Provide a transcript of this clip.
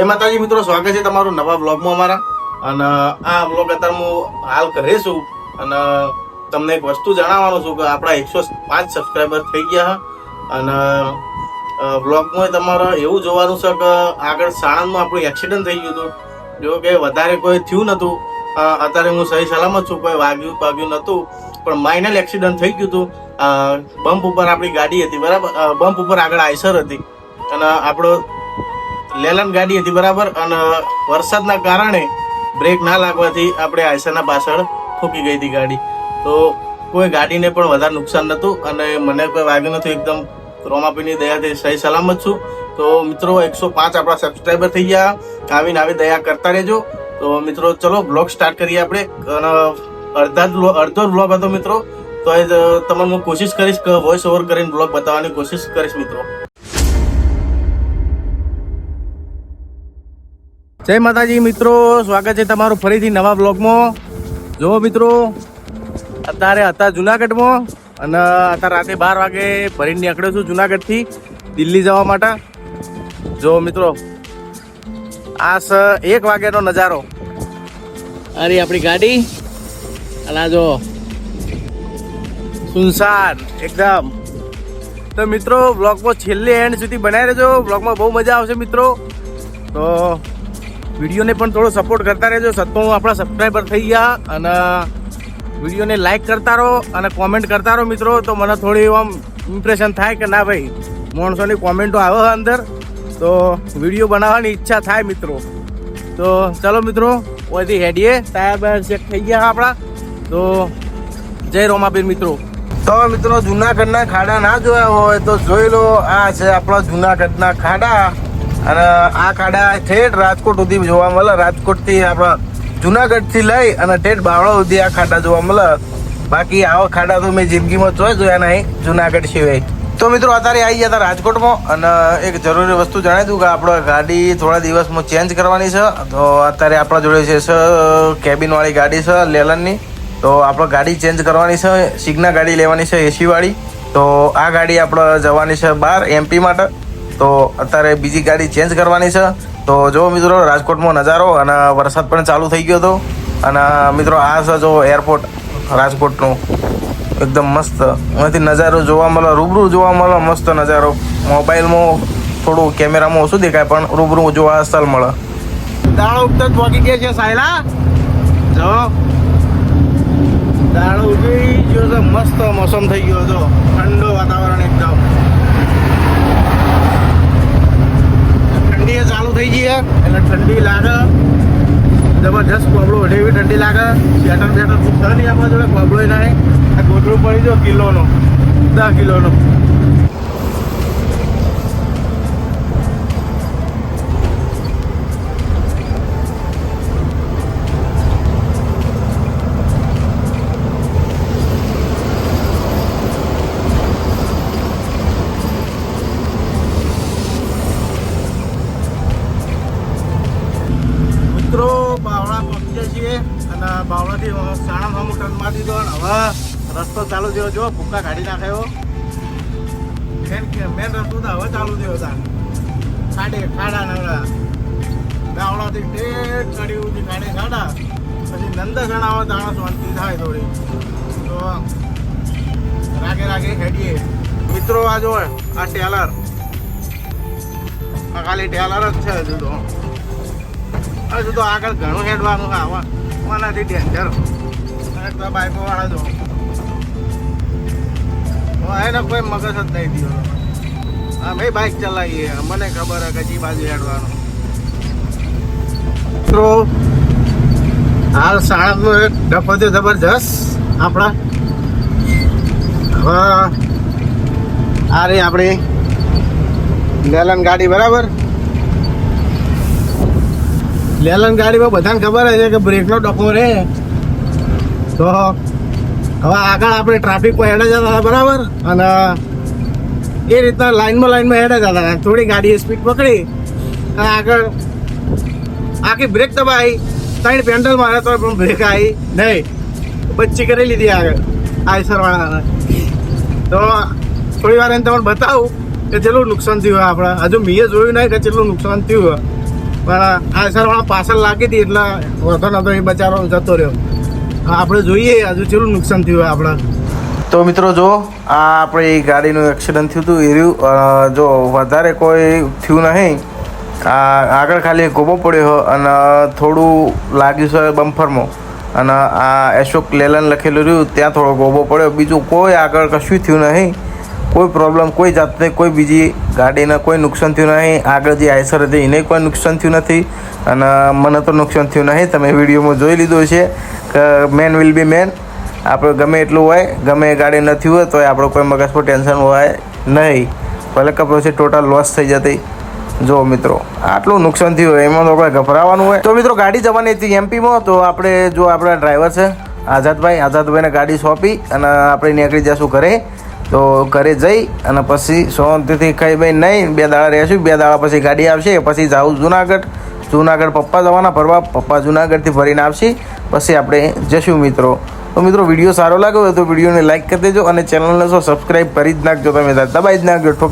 જય માતાજી મિત્રો, સ્વાગત છે તમારું નવા બ્લોગમાં અમારા. અને, આ બ્લોગ અત્યારે હું હાલ કરે છું. અને, તમને એક વસ્તુ જણાવવાનું છું કે આપણા એકસો પાંચ સબસ્ક્રાઈબર થઈ ગયા અને બ્લોગમાં તમારે એવું જોવાનું છે કે આગળ સાણંદમાં આપણું એક્સિડન્ટ થઈ ગયું હતું. જો કે વધારે કોઈ થયું નહોતું. અત્યારે હું સહી સલામત છું, કોઈ વાગ્યું વાગ્યું નહોતું. પણ માઇનલ એક્સિડન્ટ થઈ ગયું હતું. બમ્પ ઉપર આપણી ગાડી હતી, બરાબર? બમ્પ ઉપર આગળ આઈસર હતી. અને આપણો લેલન ગાડી હતી, બરાબર? અને વરસાદના કારણે બ્રેક ના લાગવાથી આપણે આયસાના પાછળ ઠોકી ગઈ હતી ગાડી. તો કોઈ ગાડીને પણ વધારે નુકસાન નહોતું અને મને કોઈ વાગ્યું નથી એકદમ રોમાપીની દયાથી સહી સલામત છું. તો મિત્રો, એકસો પાંચ આપણા સબસ્ક્રાઈબર થઈ ગયા. આવીને આવી દયા કરતા રહેજો. તો મિત્રો, ચલો બ્લોગ સ્ટાર્ટ કરીએ આપણે. અને અડધા જ અડધો બ્લોગ હતો મિત્રો. તો એ તમને હું કોશિશ કરીશ કે વોઇસ ઓવર કરીને બ્લોગ બતાવવાની કોશિશ કરીશ મિત્રો. જય માતાજી, મિત્રો. સ્વાગત છે તમારું ફરીથી નવા બ્લોગમાં. જો મિત્રો. અત્યારે હતા જુનાગઢમાં અને અત્યારે રાતે બાર વાગે ભરીને નીકળ્યો છું જુનાગઢથી દિલ્હી જવા માટે. જો મિત્રો. આ સ એક વાગ્યાનો નજારો. અરે, આપણી ગાડી. અને જો. સુનસાન, એકદમ. તો, મિત્રો બ્લોગમાં છેલ્લે એન્ડ સુધી બનાવી રહેજો બ્લોગમાં બહુ મજા આવશે, મિત્રો. તો વિડીયોને પણ થોડો સપોર્ટ કરતા રહેજો. સત્તાણું આપણા સબસ્ક્રાઈબર થઈ ગયા અને વિડીયોને લાઈક કરતા રહો અને કોમેન્ટ કરતા રહો મિત્રો. તો મને થોડી આમ ઇમ્પ્રેશન થાય કે ના ભાઈ, માણસોની કોમેન્ટો આવે અંદર. તો વીડિયો બનાવવાની ઈચ્છા થાય મિત્રો. તો ચલો મિત્રો ઓથી હેડીએ. ટાયર બાયર ચેક થઈ ગયા આપણા. તો જય રોમાબીર મિત્રો. તો મિત્રો જુનાગઢના ખાડા ના જોયા હોય તો જોઈ લો, આ છે આપણા જુનાગઢના ખાડા. અને આ ખાડા ઠેઠ રાજકોટ સુધી જોવા મળે. રાજકોટથી આપણા જુનાગઢથી લઈ અને ઠેઠ બાવળા સુધી આ ખાડા જોવા મળે. બાકી આવા ખાડા તો મેં જિંદગીમાં જોયા જોયા નહીં, જુનાગઢ સિવાય. તો મિત્રો, અત્યારે આવી ગયા હતા રાજકોટમાં અને એક જરૂરી વસ્તુ જણાવી દઉં કે આપણે ગાડી થોડા દિવસમાં ચેન્જ કરવાની છે. તો અત્યારે આપણા જોડે છે કેબિનવાળી ગાડી છે, લેલનની. તો આપણે ગાડી ચેન્જ કરવાની છે, સિગ્ના ગાડી લેવાની છે, એસીવાળી. તો આ ગાડી આપણે જવાની છે બહાર એમપી માટે. તો અત્યારે બીજી ગાડી ચેન્જ કરવાની છે. તો જો મિત્રો, રાજકોટમાં નજારો અને વરસાદ પણ ચાલુ થઈ ગયો હતો. અને મિત્રો, આ છે જો એરપોર્ટ રાજકોટનું. એકદમ મસ્ત. અહીંથી નજારો જોવા મળે, રૂબરૂ જોવા મળે, મસ્ત નજારો. મોબાઈલમાં થોડું કેમેરામાં ઓછું દેખાય, પણ રૂબરૂ જોવા સ્થળ મળે. દાણો ઉગતા વાગી ગયા છે, સાયલા. જો. દાણો ઉગી ગયો છે, મસ્ત મોસમ થઈ ગયો હતો. ઠંડો વાતાવરણ એકદમ ઠંડી એ ચાલુ થઈ ગઈ એટલે ઠંડી લાગે. જબરજસ્ત કોબળો એવી ઠંડી લાગે. સ્વેટર બેટર પૂછતા નહીં આપણા જોડે કોબળો ના આ ગોઠવું પડી જો કિલોનો. દસ કિલોનો. છીએ અને બાવળાથી સાણા સામું ટર્ન મારી દીધો હવે રસ્તો ચાલુ થયો. જો, ભૂકા કાઢી નાખ્યો. મેન મેન રસ્તો તો હવે ચાલુ થયો હતા ખાડે ખાડા નવડા બાવળાથી ઠેઠ ચડી ઉધી ખાડે ખાડા. પછી નંદસણ આવે તાણા શાંતિ થાય થોડી. તો રાગે રાગે ખેડીએ મિત્રો, આ જો આ ટેલર. આ ખાલી ટેલર જ છે હજુ તો. હજુ તો આગળ ઘણું હેડવાનું હા આનાથી ડેન્જર અને તો વાળા જો. એને કોઈ મગજ જ નહીં દીધો અમે બાઇક ચલાવીએ. મને ખબર હે કે કઈ બાજુ હેડવાનું. મિત્રો, હાલ સાણંદનો એક ડફો થયો જબરજસ્ત આપણા. હવે આ રહી આપણી લેલન ગાડી, બરાબર? લેલન ગાડીમાં બધાને ખબર છે કે બ્રેકનો ડખો રહે તો હવે આગળ આપણે ટ્રાફિક પર હેડે જતા હતા, બરાબર? અને એ રીતના લાઇનમાં લાઇનમાં હેડે જતા હતા. થોડી ગાડીએ સ્પીડ પકડી અને આગળ આખી બ્રેક દબાઈ. ત્રણ પેન્ડલ મારે તો પણ બ્રેક આવી નહીં. બચ્ચી કરી લીધી આગળ આયસરવાળાને તો થોડી વાર એને તમને બતાવું કે જેટલું નુકસાન થયું આપણે. હજુ મેં જોયું નહીં કે જેટલું નુકસાન થયું પણ આ સરવાળા પાછળ લાગી હતી એટલે વધો નતો એ બચારો જતો રહ્યો. આપણે જોઈએ, હજુ ચેલું નુકસાન થયું આપણા. તો મિત્રો જો, આ આપણી ગાડીનું એક્સિડન્ટ થયું હતું, એ રહ્યું જો વધારે કોઈ થયું નહીં, આ આગળ ખાલી ગોબો પડ્યો અને થોડું લાગ્યું છે બમ્ફરમાં અને આ અશોક લેલન લખેલું રહ્યું, ત્યાં થોડો ગોબો પડ્યો. બીજું કોઈ આગળ કશું થયું નહીં. કોઈ પ્રોબ્લેમ કોઈ જાતની કોઈ બીજી ગાડીને કોઈ નુકસાન થયું નહીં. આગળ જે આઈસર હતી એને કોઈ નુકસાન થયું નથી. અને મને તો નુકસાન થયું નહીં. તમે વિડીયોમાં જોઈ લીધું છે કે મેન વિલ બી મેન આપણે ગમે એટલું હોય, ગમે એ ગાડી નથી હોય તો આપણો કોઈ મગજ પર ટેન્શન હોય નહીં. ભલે કપડો છે ટોટલ લોસ થઈ જતી. જો મિત્રો, આટલું નુકસાન થયું હોય, એમાં તો આપણે ગભરાવાનું હોય. તો મિત્રો, ગાડી જવાની હતી એમપીમાં તો આપણે જો આપણા ડ્રાઈવર છે, આઝાદભાઈ, આઝાદભાઈને ગાડી સોંપી અને આપણે નીકળી જઈશું ઘરે. તો ઘરે જઈ અને પછી શાંતિથી ખાઈ ભાઈ, નહીં, બે દાડા રહેશું, બે દાડા પછી ગાડી આવશે, પછી જાઉં જુનાગઢ. જુનાગઢ પપ્પા જવાના ફરવા, પપ્પા જુનાગઢથી ફરીને આવશે, પછી આપણે જશું મિત્રો. તો મિત્રો, વીડિયો સારો લાગ્યો હોય તો વિડીયોને લાઈક કરી દેજો અને ચેનલને શું સબસ્ક્રાઈબ કરી જ નાખજો તમે દબાઈ જ નાખજો.